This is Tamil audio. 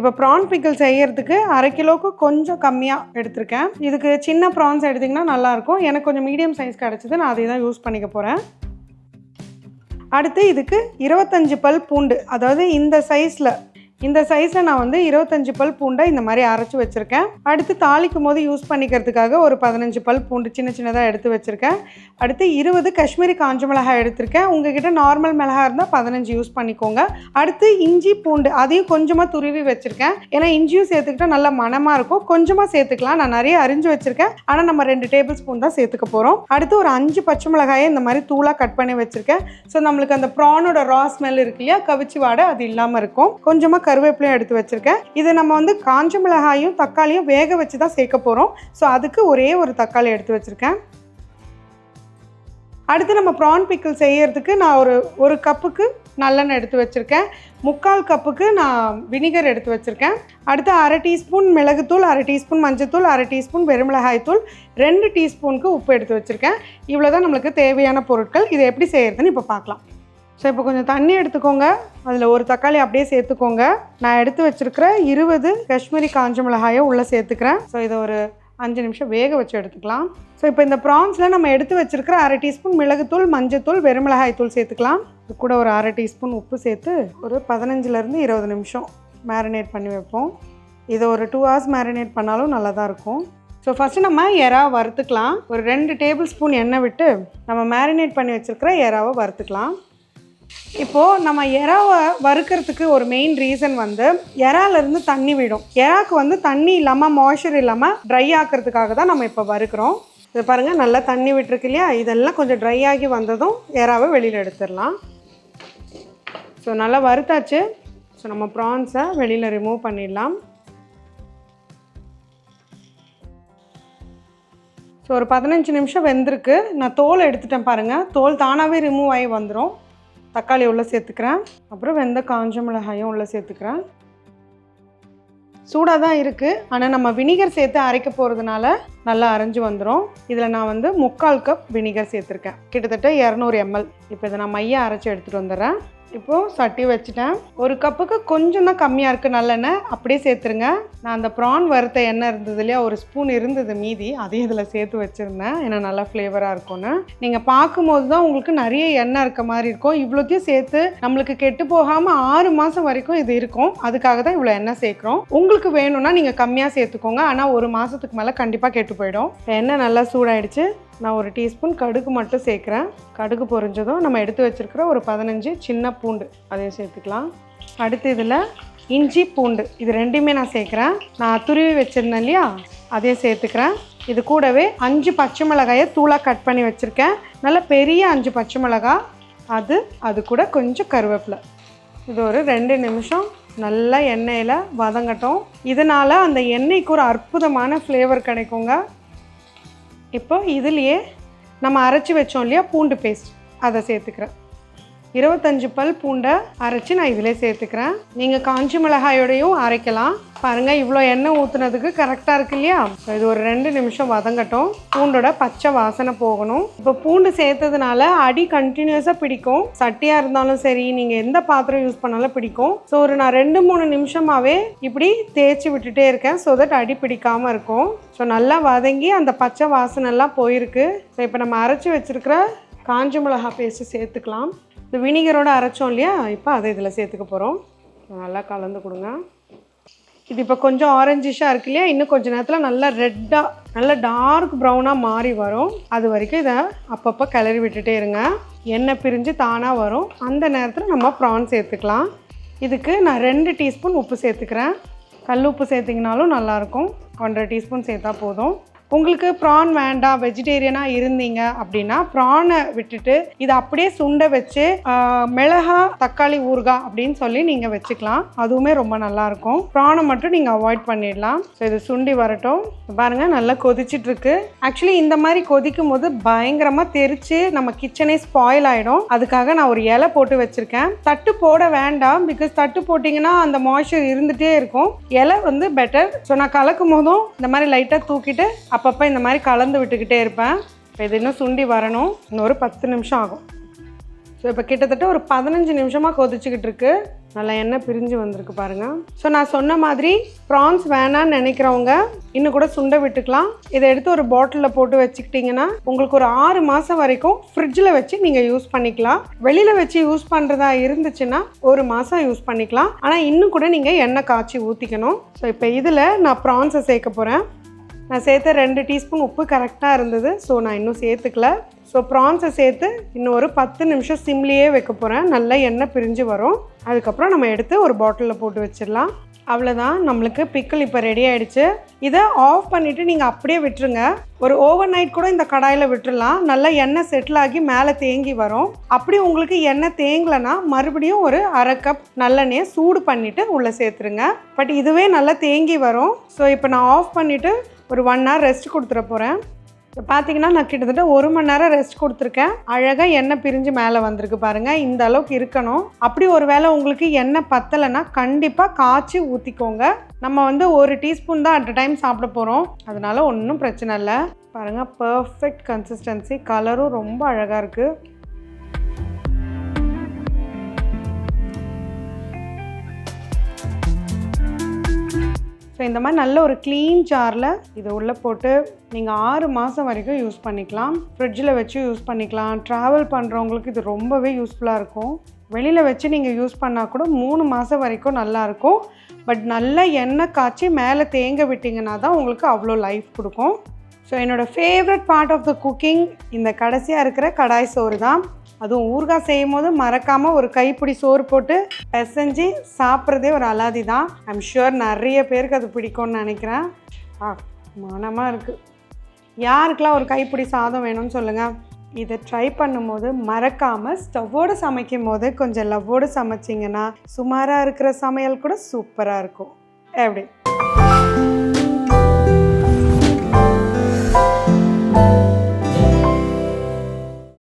இப்போ ப்ரான் பிக்கிள் செய்யறதுக்கு அரை கிலோவுக்கு கொஞ்சம் கம்மியாக எடுத்திருக்கேன். இதுக்கு சின்ன ப்ரான்ஸ் எடுத்திங்கன்னா நல்லாயிருக்கும். எனக்கு கொஞ்சம் மீடியம் சைஸ் கிடச்சிது நான் அதை தான் யூஸ் பண்ணிக்க போகிறேன் அடுத்து இதுக்கு இருபத்தஞ்சு பல் பூண்டு அதாவது இந்த சைஸில் இந்த சைஸில் நான் வந்து இருபத்தஞ்சு பல் பூண்டை இந்த மாதிரி அரைச்சி வச்சுருக்கேன். அடுத்து தாளிக்கும் போது யூஸ் பண்ணிக்கிறதுக்காக ஒரு பதினஞ்சு பல் பூண்டு சின்ன சின்னதாக எடுத்து வச்சுருக்கேன். அடுத்து இருபது காஷ்மீரி காஞ்ச மிளகாய் எடுத்திருக்கேன். உங்ககிட்ட நார்மல் மிளகாய் இருந்தால் பதினஞ்சு யூஸ் பண்ணிக்கோங்க. அடுத்து இஞ்சி பூண்டு அதையும் கொஞ்சமாக துருவி வச்சுருக்கேன். ஏன்னா இஞ்சியும் சேர்த்துக்கிட்டா நல்ல மணமாக இருக்கும். கொஞ்சமாக சேர்த்துக்கலாம். நான் நிறைய அரிஞ்சு வச்சுருக்கேன். ஆனால் நம்ம ரெண்டு டேபிள் ஸ்பூன் தான் சேர்த்துக்க போகிறோம் அடுத்து ஒரு அஞ்சு பச்சை மிளகாயை இந்த மாதிரி தூளாக கட் பண்ணி வச்சுருக்கேன். ஸோ நம்மளுக்கு அந்த ப்ரானோட ரா ஸ்மெல் இருக்கு இல்லையா? கவிச்சு வாடை அது இல்லாமல் இருக்கும். கொஞ்சமாக கருவேப்பிலையும் எடுத்து வச்சுருக்கேன். இது நம்ம வந்து காஞ்ச மிளகாயும் தக்காளியும் வேக வச்சு தான் சேர்க்க போகிறோம் ஸோ அதுக்கு ஒரே ஒரு தக்காளி எடுத்து வச்சுருக்கேன். அடுத்து நம்ம ப்ரான் பிக்கிள் செய்யறதுக்கு நான் ஒரு ஒரு கப்புக்கு நல்லெண்ணெய் எடுத்து வச்சுருக்கேன். முக்கால் கப்புக்கு நான் வினிகர் எடுத்து வச்சுருக்கேன். அடுத்து அரை டீஸ்பூன் மிளகுத்தூள் அரை டீஸ்பூன் மஞ்சத்தூள் அரை டீஸ்பூன் வெறுமிளகாய்த்தூள் ரெண்டு டீஸ்பூனுக்கு உப்பு எடுத்து வச்சுருக்கேன். இவ்வளோ தான் நம்மளுக்கு தேவையான பொருட்கள். இதை எப்படி செய்கிறதுன்னு இப்போ பார்க்கலாம். ஸோ இப்போ கொஞ்சம் தண்ணி எடுத்துக்கோங்க. அதில் ஒரு தக்காளி அப்படியே சேர்த்துக்கோங்க. நான் எடுத்து வச்சுருக்கிற இருபது காஷ்மீரி காஞ்ச மிளகாயை உள்ளே சேர்த்துக்கிறேன். ஸோ இதை ஒரு அஞ்சு நிமிஷம் வேக வச்சு எடுத்துக்கலாம். ஸோ இப்போ இந்த ப்ரான்ஸில் நம்ம எடுத்து வச்சுருக்கிற அரை டீஸ்பூன் மிளகுத்தூள் மஞ்சத்தூள் வெறுமிளகாய் தூள் சேர்த்துக்கலாம். இது கூட ஒரு அரை டீஸ்பூன் உப்பு சேர்த்து ஒரு பதினஞ்சுலேருந்து இருபது நிமிஷம் மேரினேட் பண்ணி வைப்போம். இதை ஒரு டூ ஹவர்ஸ் மேரினேட் பண்ணாலும் நல்லா தான் இருக்கும். ஸோ ஃபஸ்ட்டு நம்ம எறா வறுத்துக்கலாம். ஒரு ரெண்டு டேபிள் ஸ்பூன் எண்ணெய் விட்டு நம்ம மேரினேட் பண்ணி வச்சுருக்கிற எறாவை வறுத்துக்கலாம். இப்போது நம்ம எறாவை வறுக்கிறதுக்கு ஒரு மெயின் ரீசன் வந்து எறாலேருந்து தண்ணி விடும். எறாக்கு வந்து தண்ணி இல்லாமல் மாய்ச்சர் இல்லாமல் ட்ரை ஆக்கிறதுக்காக தான் நம்ம இப்போ வறுக்கிறோம். இது பாருங்கள் நல்லா தண்ணி விட்டுருக்கு இல்லையா? இதெல்லாம் கொஞ்சம் ட்ரை ஆகி வந்ததும் எறாவை வெளியில் எடுத்துடலாம். ஸோ நல்லா வறுத்தாச்சு. ஸோ நம்ம ப்ரான்ஸை வெளியில் ரிமூவ் பண்ணிடலாம். ஸோ ஒரு பதினஞ்சு நிமிஷம் வெந்திருக்கு. நான் தோல் எடுத்துட்டேன் பாருங்கள் தோல் தானாகவே ரிமூவ் ஆகி வந்துடும் தக்காளி உள்ளே சேர்த்துக்கிறேன். அப்புறம் வெந்த காஞ்ச மிளகாயும் உள்ளே சேர்த்துக்கிறேன். சூடாக தான் இருக்குது ஆனால் நம்ம வினிகர் சேர்த்து அரைக்க போகிறதுனால நல்லா அரைஞ்சு வந்துடும் இதில் நான் வந்து முக்கால் கப் வினிகர் சேர்த்துருக்கேன். கிட்டத்தட்ட இரநூறு எம்எல் இப்போ இதை நான் மைய அரைச்சி எடுத்துகிட்டு வந்துடுறேன். இப்போது சட்டி வச்சுட்டேன். ஒரு கப்புக்கு கொஞ்சம் தான் கம்மியாக இருக்குது நல்லெண்ணெய். அப்படியே சேர்த்துருங்க. நான் அந்த ப்ரான் வறுத்த எண்ணெய் இருந்தது இல்லையா ஒரு ஸ்பூன் இருந்தது மீதி. அதையும் இதில் சேர்த்து வச்சுருந்தேன். ஏன்னா நல்லா ஃப்ளேவராக இருக்கும்னு. நீங்கள் பார்க்கும்போது தான் உங்களுக்கு நிறைய எண்ணெய் இருக்க மாதிரி இருக்கும். இவ்வளோத்தையும் சேர்த்து நம்மளுக்கு கெட்டு போகாமல் ஆறு மாதம் வரைக்கும் இது இருக்கும். அதுக்காக தான் இவ்வளோ எண்ணெய் சேர்க்குறோம். உங்களுக்கு வேணும்னா நீங்கள் கம்மியாக சேர்த்துக்கோங்க. ஆனால் ஒரு மாதத்துக்கு மேலே கண்டிப்பாக கெட்டு போயிடும். எண்ணெய் நல்லா சூடாயிடுச்சு. நான் ஒரு டீஸ்பூன் கடுகு மட்டும் சேர்க்குறேன். கடுகு பொரிஞ்சதும் நம்ம எடுத்து வச்சுருக்கிற ஒரு பதினஞ்சு சின்ன பூண்டு அதையும் சேர்த்துக்கலாம். அடுத்து இதில் இஞ்சி பூண்டு இது ரெண்டுமே நான் சேர்க்குறேன். நான் துருவி வச்சுருந்தேன் இல்லையா? அதையும் சேர்த்துக்கிறேன். இது கூடவே அஞ்சு பச்சை மிளகாயை தூளாக கட் பண்ணி வச்சுருக்கேன். நல்ல பெரிய அஞ்சு பச்சை மிளகாய் அது அது கூட கொஞ்சம் கருவேப்பிலை. இது ஒரு ரெண்டு நிமிஷம் நல்லா எண்ணெயில் வதங்கட்டும். இதனால் அந்த எண்ணெய்க்கு ஒரு அற்புதமான ஃப்ளேவர் கிடைக்குங்க. இப்போ இதுலேயே நம்ம அரைச்சி வச்சோம் இல்லையா? பூண்டு பேஸ்ட் அதை சேர்த்துக்கிறேன். இருபத்தஞ்சு பல் பூண்டை அரைச்சி நான் இதிலே சேர்த்துக்கிறேன். நீங்கள் காஞ்சி மிளகாயோடையும் அரைக்கலாம். பாருங்கள் இவ்வளோ எண்ணெய் ஊற்றுனதுக்கு கரெக்டாக இருக்கு இல்லையா? இது ஒரு ரெண்டு நிமிஷம் வதங்கட்டும். பூண்டோட பச்சை வாசனை போகணும். இப்போ பூண்டு சேர்த்ததுனால அடி கண்டினியூஸாக பிடிக்கும். சட்டியாக இருந்தாலும் சரி நீங்கள் எந்த பாத்திரம் யூஸ் பண்ணாலும் பிடிக்கும். ஸோ ஒரு நான் ரெண்டு மூணு நிமிஷமாகவே இப்படி தேய்ச்சி விட்டுட்டே இருக்கேன். ஸோ தட் அடி பிடிக்காமல் இருக்கும். ஸோ நல்லா வதங்கி அந்த பச்சை வாசனைலாம் போயிருக்கு. ஸோ இப்போ நம்ம அரைச்சி வச்சுருக்கிற காஞ்ச மிளகா பேஸ்ட்டு சேர்த்துக்கலாம். இந்த வினிகரோடு அரைச்சோம் இல்லையா? இப்போ அதை இதில் சேர்த்துக்க போகிறோம் நல்லா கலந்து கொடுங்க. இது இப்போ கொஞ்சம் ஆரஞ்சிஷாக இருக்கு இல்லையா? இன்னும் கொஞ்சம் நேரத்தில் நல்லா ரெட்டாக நல்லா டார்க் ப்ரௌனாக மாறி வரும். அது வரைக்கும் இதை அப்பப்போ கிளறி விட்டுட்டே இருங்க. எண்ணெய் பிரிஞ்சு தானாக வரும். அந்த நேரத்தில் நம்ம ப்ரான் சேர்த்துக்கலாம். இதுக்கு நான் ரெண்டு டீஸ்பூன் உப்பு சேர்த்துக்கிறேன். கல் உப்பு சேர்த்திங்கனாலும் நல்லாயிருக்கும் ஒன்றரை டீஸ்பூன் சேர்த்தா போதும். உங்களுக்கு ப்ரான் வேண்டாம் வெஜிடேரியனாக இருந்தீங்க அப்படின்னா ப்ரானை விட்டுட்டு இதை அப்படியே சுண்டை வச்சு மிளகா தக்காளி ஊறுகாய் அப்படின்னு சொல்லி நீங்கள் வச்சுக்கலாம். அதுவுமே ரொம்ப நல்லாயிருக்கும். ப்ரானை மட்டும் நீங்கள் அவாய்ட் பண்ணிடலாம். ஸோ இது சுண்டி வரட்டும். பாருங்கள் நல்லா கொதிச்சிட்ருக்கு. ஆக்சுவலி இந்த மாதிரி கொதிக்கும் போது பயங்கரமாக தெரித்து நம்ம கிச்சனே ஸ்பாயில் ஆகிடும் அதுக்காக நான் ஒரு இலை போட்டு வச்சுருக்கேன். தட்டு போட வேண்டாம் பிகாஸ் தட்டு போட்டிங்கன்னா அந்த மாய்ச்சர் இருந்துகிட்டே இருக்கும். இலை வந்து பெட்டர் ஸோ நான் கலக்கும் போதும் இந்த மாதிரி லைட்டாக தூக்கிட்டு அப்பப்போ இந்த மாதிரி கலந்து விட்டுக்கிட்டே இருப்பேன். இப்போ இது இன்னும் சுண்டி வரணும். இன்னும் ஒரு பத்து நிமிஷம் ஆகும். ஸோ இப்போ கிட்டத்தட்ட ஒரு பதினஞ்சு நிமிஷமாக கொதிச்சுக்கிட்டு இருக்கு. நல்லா எண்ணெய் பிரிஞ்சு வந்திருக்கு பாருங்கள் ஸோ நான் சொன்ன மாதிரி ப்ரான்ஸ் வேணான்னு நினைக்கிறவங்க இன்னும் கூட சுண்டை விட்டுக்கலாம். இதை எடுத்து ஒரு பாட்டிலில் போட்டு வச்சுக்கிட்டிங்கன்னா உங்களுக்கு ஒரு ஆறு மாதம் வரைக்கும் ஃப்ரிட்ஜில் வச்சு நீங்கள் யூஸ் பண்ணிக்கலாம். வெளியில் வச்சு யூஸ் பண்ணுறதா இருந்துச்சுன்னா ஒரு மாதம் யூஸ் பண்ணிக்கலாம். ஆனால் இன்னும் கூட நீங்கள் எண்ணெய் காய்ச்சி ஊற்றிக்கணும் ஸோ இப்போ இதில் நான் ப்ரான்ஸை சேர்க்க போகிறேன் நான் சேர்த்த ரெண்டு டீஸ்பூன் உப்பு கரெக்டாக இருந்தது. ஸோ நான் இன்னும் சேர்த்துக்கல. ஸோ ப்ரான்ஸை சேர்த்து இன்னும் ஒரு பத்து நிமிஷம் சிம்லேயே வைக்க போகிறேன் நல்லா எண்ணெய் பிரிஞ்சு வரும். அதுக்கப்புறம் நம்ம எடுத்து ஒரு பாட்டிலில் போட்டு வச்சிடலாம். அவ்வளோதான் நம்மளுக்கு பிக்கிள் இப்போ ரெடி ஆகிடுச்சு இதை ஆஃப் பண்ணிவிட்டு நீங்கள் அப்படியே விட்டுருங்க. ஒரு ஓவர் நைட் கூட இந்த கடாயில் விட்டுடலாம். நல்லா எண்ணெய் செட்டில் ஆகி மேலே தேங்கி வரும். அப்படி உங்களுக்கு எண்ணெய் தேங்கலைன்னா மறுபடியும் ஒரு அரை கப் நல்லெண்ணெயை சூடு பண்ணிவிட்டு உள்ளே சேர்த்துருங்க. பட் இதுவே நல்லா தேங்கி வரும். ஸோ இப்போ நான் ஆஃப் பண்ணிவிட்டு ஒரு ஒன் ஹவர் ரெஸ்ட் கொடுத்துட போகிறேன் இப்போ பார்த்தீங்கன்னா நான் கிட்டத்தட்ட ஒரு மணி நேரம் ரெஸ்ட் கொடுத்துருக்கேன். அழகாக எண்ணெய் பிரிஞ்சு மேலே வந்திருக்கு பாருங்கள் இந்த அளவுக்கு இருக்கணும். அப்படி ஒரு வேளை உங்களுக்கு எண்ணெய் பத்தலைன்னா கண்டிப்பாக காய்ச்சி ஊற்றிக்கோங்க நம்ம வந்து ஒரு டீஸ்பூன் தான் அட் டைம் சாப்பிட போகிறோம் அதனால் ஒன்றும் பிரச்சனை இல்லை. பாருங்கள் பர்ஃபெக்ட் கன்சிஸ்டன்சி கலரும் ரொம்ப அழகாக இருக்குது ஸோ இந்த மாதிரி நல்ல ஒரு க்ளீன் ஜாரில் இதை உள்ளே போட்டு நீங்கள் ஆறு மாதம் வரைக்கும் யூஸ் பண்ணிக்கலாம். ஃப்ரிட்ஜில் வச்சு யூஸ் பண்ணிக்கலாம். ட்ராவல் பண்ணுறவங்களுக்கு இது ரொம்பவே யூஸ்ஃபுல்லாக இருக்கும். வெளியில் வச்சு நீங்கள் யூஸ் பண்ணால் கூட மூணு மாதம் வரைக்கும் நல்லாயிருக்கும் பட் நல்லா எண்ணெய் காய்ச்சி மேலே தேங்க விட்டிங்கன்னா தான் உங்களுக்கு அவ்வளோ லைஃப் கொடுக்கும். ஸோ என்னோடய favourite part of the cooking இந்த கடைசியாக இருக்கிற கடாய் சோறு தான். அதுவும் ஊறுகாய் செய்யும் போது மறக்காமல் ஒரு கைப்பிடி சோறு போட்டு பிசைஞ்சு சாப்பிட்றதே ஒரு அலாதி தான். ஐம் ஷுர் நிறைய பேருக்கு அது பிடிக்கும்னு நினைக்கிறேன். ஆ மனமாக இருக்குது யாருக்கெல்லாம் ஒரு கைப்பிடி சாதம் வேணும்னு சொல்லுங்கள் இதை ட்ரை பண்ணும்போது மறக்காமல் ஸ்டவ்வோடு சமைக்கும் போது கொஞ்சம் லவ்வோடு சமைச்சிங்கன்னா சுமாராக இருக்கிற சமையல் கூட சூப்பராக இருக்கும். எப்படி?